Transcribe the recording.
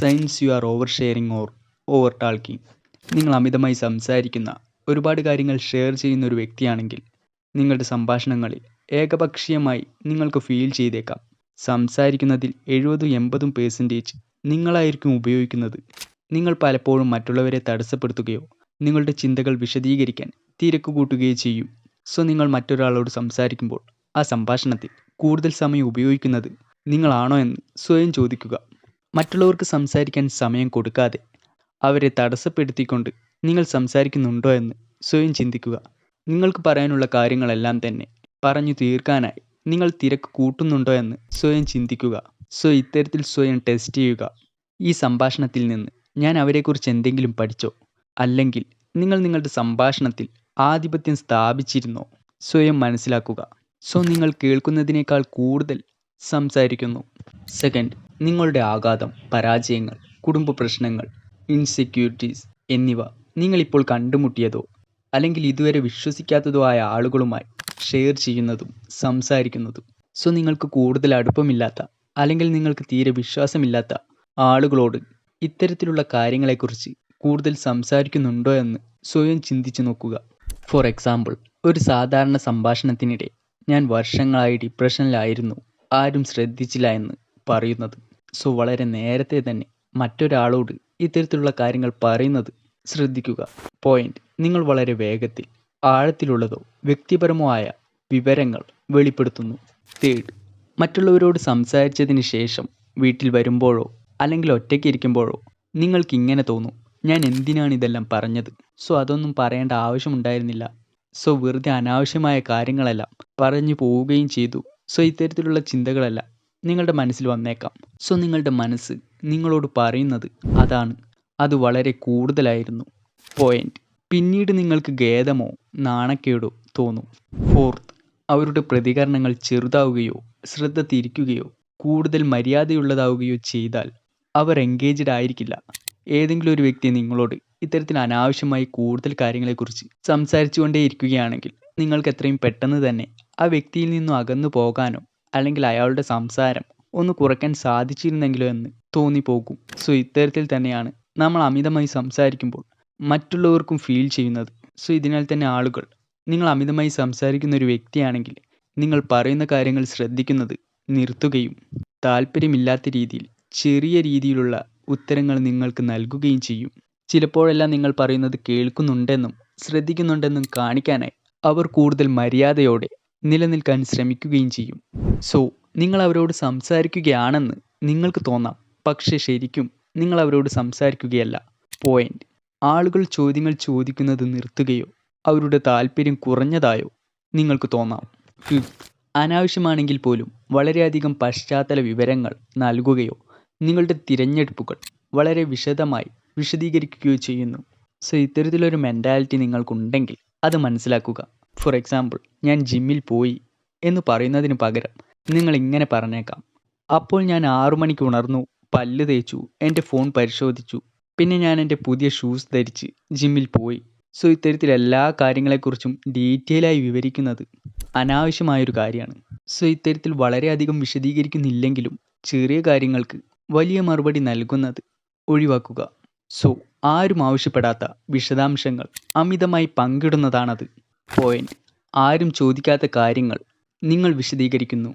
Signs you are over sharing or over talking നിങ്ങൾ അമിതമായി സംസാരിക്കുന്ന ഒരുപാട് കാര്യങ്ങൾ ഷെയർ ചെയ്യുന്ന ഒരു വ്യക്തിയാണെങ്കിൽ നിങ്ങളുടെ സംഭാഷണങ്ങളിൽ ഏകപക്ഷീയമായി നിങ്ങൾക്ക് ഫീൽ ചെയ്തേക്കാം. സംസാരിക്കുന്നതിൽ എഴുപതും എൺപതും പേഴ്സന്റേജ് നിങ്ങളായിരിക്കും ഉപയോഗിക്കുന്നത്. നിങ്ങൾ പലപ്പോഴും മറ്റുള്ളവരെ തടസ്സപ്പെടുത്തുകയോ നിങ്ങളുടെ ചിന്തകൾ വിശദീകരിക്കാൻ തിരക്ക് കൂട്ടുകയോ ചെയ്യും. സോ നിങ്ങൾ മറ്റൊരാളോട് സംസാരിക്കുമ്പോൾ ആ സംഭാഷണത്തിൽ കൂടുതൽ സമയം ഉപയോഗിക്കുന്നത് നിങ്ങളാണോ എന്ന് സ്വയം ചോദിക്കുക. മറ്റുള്ളവർക്ക് സംസാരിക്കാൻ സമയം കൊടുക്കാതെ അവരെ തടസ്സപ്പെടുത്തിക്കൊണ്ട് നിങ്ങൾ സംസാരിക്കുന്നുണ്ടോ എന്ന് സ്വയം ചിന്തിക്കുക. നിങ്ങൾക്ക് പറയാനുള്ള കാര്യങ്ങളെല്ലാം തന്നെ പറഞ്ഞു തീർക്കാനായി നിങ്ങൾ തിരക്ക് കൂട്ടുന്നുണ്ടോ എന്ന് സ്വയം ചിന്തിക്കുക. സോ ഇത്തരത്തിൽ സ്വയം ടെസ്റ്റ് ചെയ്യുക. ഈ സംഭാഷണത്തിൽ നിന്ന് ഞാൻ അവരെക്കുറിച്ച് എന്തെങ്കിലും പഠിച്ചോ? അല്ലെങ്കിൽ നിങ്ങൾ നിങ്ങളുടെ സംഭാഷണത്തിൽ ആധിപത്യം സ്ഥാപിച്ചിരുന്നോ? സ്വയം മനസ്സിലാക്കുക. സോ നിങ്ങൾ കേൾക്കുന്നതിനേക്കാൾ കൂടുതൽ സംസാരിക്കുന്നു. സെക്കൻഡ് നിങ്ങളുടെ ആഘാതം പരാജയങ്ങൾ കുടുംബ പ്രശ്നങ്ങൾ ഇൻസെക്യൂരിറ്റീസ് എന്നിവ നിങ്ങളിപ്പോൾ കണ്ടുമുട്ടിയതോ അല്ലെങ്കിൽ ഇതുവരെ വിശ്വസിക്കാത്തതോ ആയ ആളുകളുമായി ഷെയർ ചെയ്യുന്നതും സംസാരിക്കുന്നതും. സോ നിങ്ങൾക്ക് കൂടുതൽ അടുപ്പമില്ലാത്ത അല്ലെങ്കിൽ നിങ്ങൾക്ക് തീരെ വിശ്വാസമില്ലാത്ത ആളുകളോട് ഇത്തരത്തിലുള്ള കാര്യങ്ങളെക്കുറിച്ച് കൂടുതൽ സംസാരിക്കുന്നുണ്ടോ എന്ന് സ്വയം ചിന്തിച്ചു നോക്കുക. ഫോർ എക്സാമ്പിൾ ഒരു സാധാരണ സംഭാഷണത്തിനിടെ ഞാൻ വർഷങ്ങളായി ഡിപ്രഷനിലായിരുന്നു ആരും ശ്രദ്ധിച്ചില്ല എന്ന് പറയുന്നത്. സോ വളരെ നേരത്തെ തന്നെ മറ്റൊരാളോട് ഇത്തരത്തിലുള്ള കാര്യങ്ങൾ പറയുന്നത് ശ്രദ്ധിക്കുക. പോയിന്റ് നിങ്ങൾ വളരെ വേഗത്തിൽ ആഴത്തിലുള്ളതോ വ്യക്തിപരമോ ആയ വിവരങ്ങൾ വെളിപ്പെടുത്തുന്നു. തേർഡ് മറ്റുള്ളവരോട് സംസാരിച്ചതിന് ശേഷം വീട്ടിൽ വരുമ്പോഴോ അല്ലെങ്കിൽ ഒറ്റയ്ക്ക് ഇരിക്കുമ്പോഴോ നിങ്ങൾക്ക് ഇങ്ങനെ തോന്നും ഞാൻ എന്തിനാണ് ഇതെല്ലാം പറഞ്ഞത്? സോ അതൊന്നും പറയേണ്ട ആവശ്യമുണ്ടായിരുന്നില്ല. സോ വെറുതെ അനാവശ്യമായ കാര്യങ്ങളെല്ലാം പറഞ്ഞു പോവുകയും ചെയ്തു. സോ ഇത്തരത്തിലുള്ള ചിന്തകളെല്ലാം നിങ്ങളുടെ മനസ്സിൽ വന്നേക്കാം. സോ നിങ്ങളുടെ മനസ്സ് നിങ്ങളോട് പറയുന്നത് അതാണ്. അത് വളരെ കൂടുതലായിരുന്നു. പോയിന്റ് പിന്നീട് നിങ്ങൾക്ക് ഖേദമോ നാണക്കേടോ തോന്നും. ഫോർത്ത് അവരുടെ പ്രതികരണങ്ങൾ ചെറുതാവുകയോ ശ്രദ്ധ തിരിക്കുകയോ കൂടുതൽ മര്യാദയുള്ളതാവുകയോ ചെയ്താൽ അവർ എൻഗേജ്ഡ് ആയിരിക്കില്ല. ഏതെങ്കിലും ഒരു വ്യക്തി നിങ്ങളോട് ഇത്തരത്തിൽ അനാവശ്യമായി കൂടുതൽ കാര്യങ്ങളെക്കുറിച്ച് സംസാരിച്ചു കൊണ്ടേയിരിക്കുകയാണെങ്കിൽ നിങ്ങൾക്ക് എത്രയും പെട്ടെന്ന് തന്നെ ആ വ്യക്തിയിൽ നിന്നും അകന്നു പോകാനോ അല്ലെങ്കിൽ അയാളുടെ സംസാരം ഒന്ന് കുറയ്ക്കാൻ സാധിച്ചിരുന്നെങ്കിലോ എന്ന് തോന്നിപ്പോകും. സോ ഇത്തരത്തിൽ തന്നെയാണ് നമ്മൾ അമിതമായി സംസാരിക്കുമ്പോൾ മറ്റുള്ളവർക്കും ഫീൽ ചെയ്യുന്നത്. സോ ഇതിനാൽ തന്നെ ആളുകൾ നിങ്ങൾ അമിതമായി സംസാരിക്കുന്ന ഒരു വ്യക്തിയാണെങ്കിൽ നിങ്ങൾ പറയുന്ന കാര്യങ്ങൾ ശ്രദ്ധിക്കുന്നത് നിർത്തുകയും താല്പര്യമില്ലാത്ത രീതിയിൽ ചെറിയ രീതിയിലുള്ള ഉത്തരങ്ങൾ നിങ്ങൾക്ക് നൽകുകയും ചെയ്യും. ചിലപ്പോഴെല്ലാം നിങ്ങൾ പറയുന്നത് കേൾക്കുന്നുണ്ടെന്നും ശ്രദ്ധിക്കുന്നുണ്ടെന്നും കാണിക്കാനായി അവർ കൂടുതൽ മര്യാദയോടെ നിലനിൽക്കാൻ ശ്രമിക്കുകയും ചെയ്യും. സോ നിങ്ങൾ അവരോട് സംസാരിക്കുകയാണെന്ന് നിങ്ങൾക്ക് തോന്നാം. പക്ഷേ ശരിക്കും നിങ്ങൾ അവരോട് സംസാരിക്കുകയല്ല. പോയിന്റ് ആളുകൾ ചോദ്യങ്ങൾ ചോദിക്കുന്നത് നിർത്തുകയോ അവരുടെ താല്പര്യം കുറഞ്ഞതായോ നിങ്ങൾക്ക് തോന്നാം. അനാവശ്യമാണെങ്കിൽ പോലും വളരെയധികം പശ്ചാത്തല വിവരങ്ങൾ നൽകുകയോ നിങ്ങളുടെ തിരഞ്ഞെടുപ്പുകൾ വളരെ വിശദമായി വിശദീകരിക്കുകയോ ചെയ്യുന്നു. സോ ഇത്തരത്തിലൊരു മെന്റാലിറ്റി നിങ്ങൾക്കുണ്ടെങ്കിൽ അത് മനസ്സിലാക്കുക. ഫോർ എക്സാമ്പിൾ ഞാൻ ജിമ്മിൽ പോയി എന്ന് പറയുന്നതിന് പകരം നിങ്ങൾ ഇങ്ങനെ പറഞ്ഞേക്കാം. അപ്പോൾ ഞാൻ ആറു മണിക്ക് ഉണർന്നു പല്ല് തേച്ചു എന്റെ ഫോൺ പരിശോധിച്ചു. പിന്നെ ഞാൻ എന്റെ പുതിയ ഷൂസ് ധരിച്ച് ജിമ്മിൽ പോയി. സോ ഇത്തരത്തിൽ എല്ലാ കാര്യങ്ങളെക്കുറിച്ചും ഡീറ്റെയിലായി വിവരിക്കുന്നത് അനാവശ്യമായൊരു കാര്യമാണ്. സോ ഇത്തരത്തിൽ വളരെയധികം വിശദീകരിക്കുന്നില്ലെങ്കിലും ചെറിയ കാര്യങ്ങൾക്ക് വലിയ മറുപടി നൽകുന്നത് ഒഴിവാക്കുക. സോ ആരും ആവശ്യപ്പെടാത്ത വിശദാംശങ്ങൾ അമിതമായി പങ്കിടുന്നതാണത്. പോയിന്റ് ആരും ചോദിക്കാത്ത കാര്യങ്ങൾ നിങ്ങൾ വിശദീകരിക്കുന്നു.